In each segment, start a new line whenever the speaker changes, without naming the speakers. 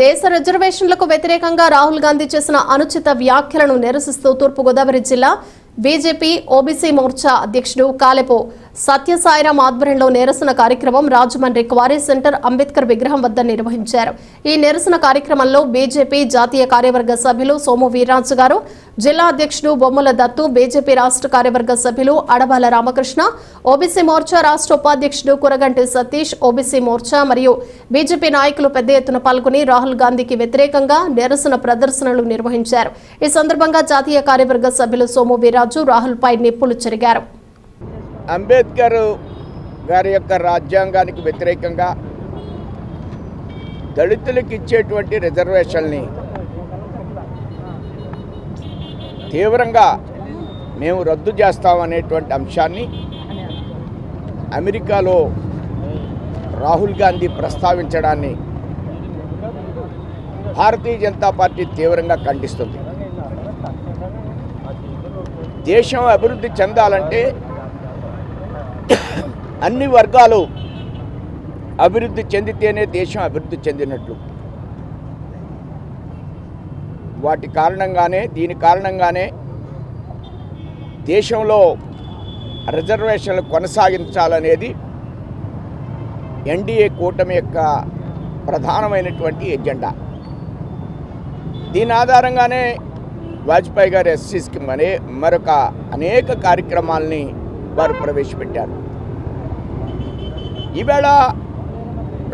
దేశ రిజర్వేషన్లకు వ్యతిరేకంగా రాహుల్ గాంధీ చేసిన అనుచిత వ్యాఖ్యలను నిరసిస్తూ తూర్పుగోదావరి జిల్లా బీజేపీ ఓబీసీ మోర్చా అధ్యక్షుడు కాలెపో సత్యసాయిరాం ఆధ్వర్యంలో నిరసన కార్యక్రమం రాజమండ్రి క్వారీ సెంటర్ అంబేద్కర్ విగ్రహం వద్ద నిర్వహించారు. ఈ నిరసన కార్యక్రమంలో బీజేపీ జాతీయ కార్యవర్గ సభ్యులు సోము వీర్రాజు గారు జిల్లా అధ్యక్షుడు బొమ్మల దత్తు బీజేపీ రాష్ట్ర కార్యవర్గ సభ్యులు అడబాల రామకృష్ణ ఓబీసీ మోర్చా రాష్ట్ర ఉపాధ్యక్షుడు కురగంటి సతీష్ ఓబీసీ మోర్చా మరియు బీజేపీ నాయకులు పెద్ద ఎత్తున పాల్గొని రాహుల్ గాంధీకి వ్యతిరేకంగా నిరసన ప్రదర్శనలు నిర్వహించారు. ఈ సందర్భంగా జాతీయ కార్యవర్గ సభ్యులు సోము వీరాజు రాహుల్ పై నిప్పులు చెరిగారు.
అంబేద్కర్ గారి యొక్క రాజ్యాంగానికి వ్యతిరేకంగా దళితులకు ఇచ్చేటువంటి రిజర్వేషన్ని తీవ్రంగా మేము రద్దు చేస్తామనేటువంటి అంశాన్ని అమెరికాలో రాహుల్ గాంధీ ప్రస్తావించడాన్ని భారతీయ జనతా పార్టీ తీవ్రంగా ఖండిస్తుంది. దేశం అభివృద్ధి చెందాలంటే అన్ని వర్గాలు అభివృద్ధి చెందితేనే దేశం అభివృద్ధి చెందినట్లు. వాటి కారణంగానే దీని కారణంగానే దేశంలో రిజర్వేషన్లు కొనసాగించాలనేది ఎన్డీఏ కూటమి యొక్క ప్రధానమైనటువంటి ఎజెండా. దీని ఆధారంగానే వాజ్పేయి గారు ఎస్సీ స్కీమ్ అనే మరొక అనేక కార్యక్రమాలని వారు ప్రవేశపెట్టారు. ఈవేళ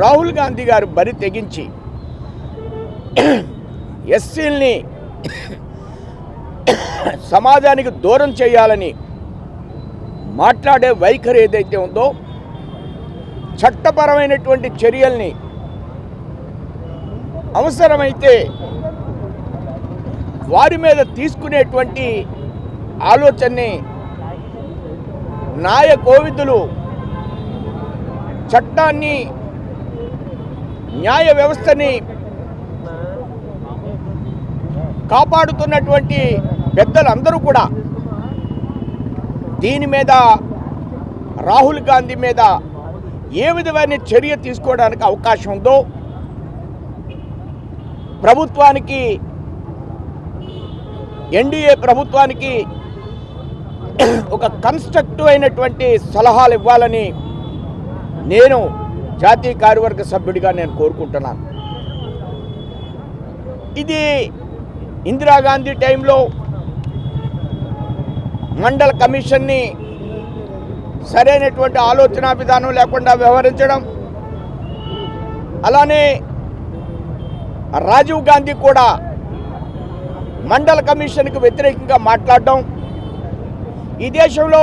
రాహుల్ గాంధీ గారు బరి తెగించి ఎస్సీల్ని సమాజానికి దూరం చేయాలని మాట్లాడే వైఖరి ఏదైతే ఉందో చట్టపరమైనటువంటి చర్యల్ని అవసరమైతే వారి మీద తీసుకునేటువంటి ఆలోచనని న్యాయ కోవిదులు చట్టాన్ని న్యాయ వ్యవస్థని కాపాడుతున్నటువంటి పెద్దలందరూ కూడా దీని మీద రాహుల్ గాంధీ మీద ఏ విధమైన చర్య తీసుకోవడానికి అవకాశం ఉందో ప్రభుత్వానికి ఎన్డీఏ ప్రభుత్వానికి ఒక కన్స్ట్రక్టివ్ అయినటువంటి సలహాలు ఇవ్వాలని నేను జాతీయ కార్యవర్గ సభ్యుడిగా నేను కోరుకుంటున్నాను. ఇది ఇందిరాగాంధీ టైంలో మండల కమిషన్ని సరైనటువంటి ఆలోచన విధానం లేకుండా వ్యవహరించడం అలానే రాజీవ్ గాంధీ కూడా మండల కమిషన్కి వ్యతిరేకంగా మాట్లాడడం ఈ దేశంలో